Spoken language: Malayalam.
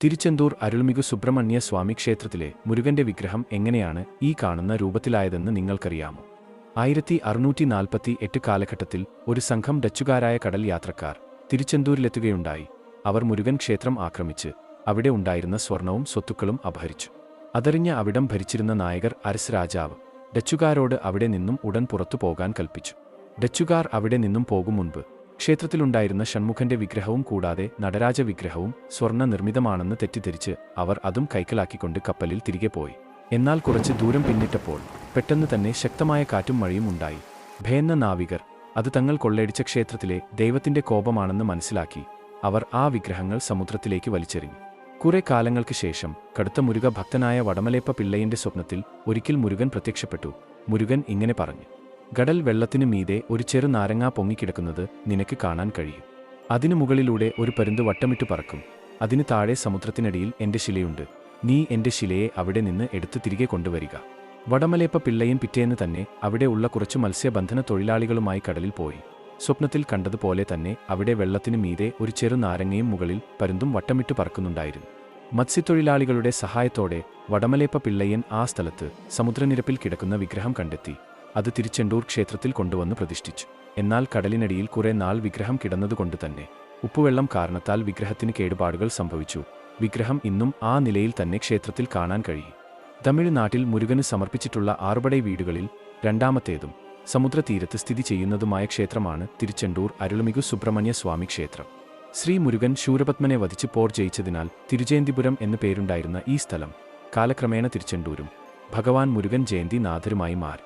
തിരുച്ചെന്തൂർ അരുൾമികു സുബ്രഹ്മണ്യ സ്വാമി ക്ഷേത്രത്തിലെ മുരുകന്റെ വിഗ്രഹം എങ്ങനെയാണ് ഈ കാണുന്ന രൂപത്തിലായതെന്ന് നിങ്ങൾക്കറിയാമോ? ആയിരത്തി അറുന്നൂറ്റി നാൽപ്പത്തി എട്ട് കാലഘട്ടത്തിൽ ഒരു സംഘം ഡച്ചുകാരായ കടൽ യാത്രക്കാർ തിരുച്ചെന്തൂരിലെത്തുകയുണ്ടായി. അവർ മുരുകൻ ക്ഷേത്രം ആക്രമിച്ച് അവിടെ ഉണ്ടായിരുന്ന സ്വർണവും സ്വത്തുക്കളും അപഹരിച്ചു. അതറിഞ്ഞ അവിടം ഭരിച്ചിരുന്ന നായകർ അരസ് രാജാവ് ഡച്ചുകാരോട് അവിടെ നിന്നും ഉടൻ പുറത്തു പോകാൻ കൽപ്പിച്ചു. ഡച്ചുകാർ അവിടെ നിന്നും പോകും മുൻപ് ക്ഷേത്രത്തിലുണ്ടായിരുന്ന ഷൺമുഖന്റെ വിഗ്രഹവും കൂടാതെ നടരാജ വിഗ്രഹവും സ്വർണ നിർമ്മിതമാണെന്ന് തെറ്റിദ്ധരിച്ച് അവർ അതും കൈക്കലാക്കിക്കൊണ്ട് കപ്പലിൽ തിരികെ പോയി. എന്നാൽ കുറച്ച് ദൂരം പിന്നിട്ടപ്പോൾ പെട്ടെന്ന് തന്നെ ശക്തമായ കാറ്റും മഴയും ഉണ്ടായി. ഭയന്ന നാവികർ അത് തങ്ങൾ കൊള്ളയടിച്ച ക്ഷേത്രത്തിലെ ദൈവത്തിന്റെ കോപമാണെന്ന് മനസ്സിലാക്കി അവർ ആ വിഗ്രഹങ്ങൾ സമുദ്രത്തിലേക്ക് വലിച്ചെറിഞ്ഞു. കുറെ കാലങ്ങൾക്ക് ശേഷം കടുത്ത മുരുക ഭക്തനായ വടമലേപ്പ പിള്ളയിന്റെ സ്വപ്നത്തിൽ ഒരിക്കൽ മുരുകൻ പ്രത്യക്ഷപ്പെട്ടു. മുരുകൻ ഇങ്ങനെ പറഞ്ഞു ഗടൽ വെള്ളത്തിനു മീതെ ഒരു ചെറു നാരങ്ങ പൊങ്ങിക്കിടക്കുന്നത് നിനക്ക് കാണാൻ കഴിയും. അതിനു മുകളിലൂടെ ഒരു പരുന്ത് വട്ടമിട്ടു പറക്കും. അതിനു താഴെ സമുദ്രത്തിനടിയിൽ എന്റെ ശിലയുണ്ട്. നീ എന്റെ ശിലയെ അവിടെ നിന്ന് എടുത്തു തിരികെ കൊണ്ടുവരിക. വടമലേപ്പ പിള്ളയൻ പിറ്റേന്ന് തന്നെ അവിടെ ഉള്ള കുറച്ചു മത്സ്യബന്ധന തൊഴിലാളികളുമായി കടലിൽ പോയി. സ്വപ്നത്തിൽ കണ്ടതുപോലെ തന്നെ അവിടെ വെള്ളത്തിനു മീതെ ഒരു ചെറു നാരങ്ങയും മുകളിൽ പരുന്തും വട്ടമിട്ട് പറക്കുന്നുണ്ടായിരുന്നു. മത്സ്യത്തൊഴിലാളികളുടെ സഹായത്തോടെ വടമലേപ്പ പിള്ളയൻ ആ സ്ഥലത്ത് സമുദ്രനിരപ്പിൽ കിടക്കുന്ന വിഗ്രഹം കണ്ടെത്തി. അത് തിരിച്ചെണ്ടൂർ ക്ഷേത്രത്തിൽ കൊണ്ടുവന്ന് പ്രതിഷ്ഠിച്ചു. എന്നാൽ കടലിനടിയിൽ കുറെ നാൾ വിഗ്രഹം കിടന്നതുകൊണ്ട് തന്നെ ഉപ്പുവെള്ളം കാരണത്താൽ വിഗ്രഹത്തിന് കേടുപാടുകൾ സംഭവിച്ചു. വിഗ്രഹം ഇന്നും ആ നിലയിൽ തന്നെ ക്ഷേത്രത്തിൽ കാണാൻ കഴിയും. തമിഴ്നാട്ടിൽ മുരുകന് സമർപ്പിച്ചിട്ടുള്ള ആറുപടൈ വീടുകളിൽ രണ്ടാമത്തേതും സമുദ്രതീരത്ത് സ്ഥിതി ചെയ്യുന്നതുമായ ക്ഷേത്രമാണ് തിരുച്ചെണ്ടൂർ അരുളമികു സുബ്രഹ്മണ്യ സ്വാമി ക്ഷേത്രം. ശ്രീ മുരുകൻ ശൂരപത്മനെ വധിച്ച് പോർ ജയിച്ചതിനാൽ തിരുജയന്തിപുരം എന്നു പേരുണ്ടായിരുന്ന ഈ സ്ഥലം കാലക്രമേണ തിരുച്ചെണ്ടൂരും ഭഗവാൻ മുരുകൻ ജയന്തി നാഥരുമായി മാറി.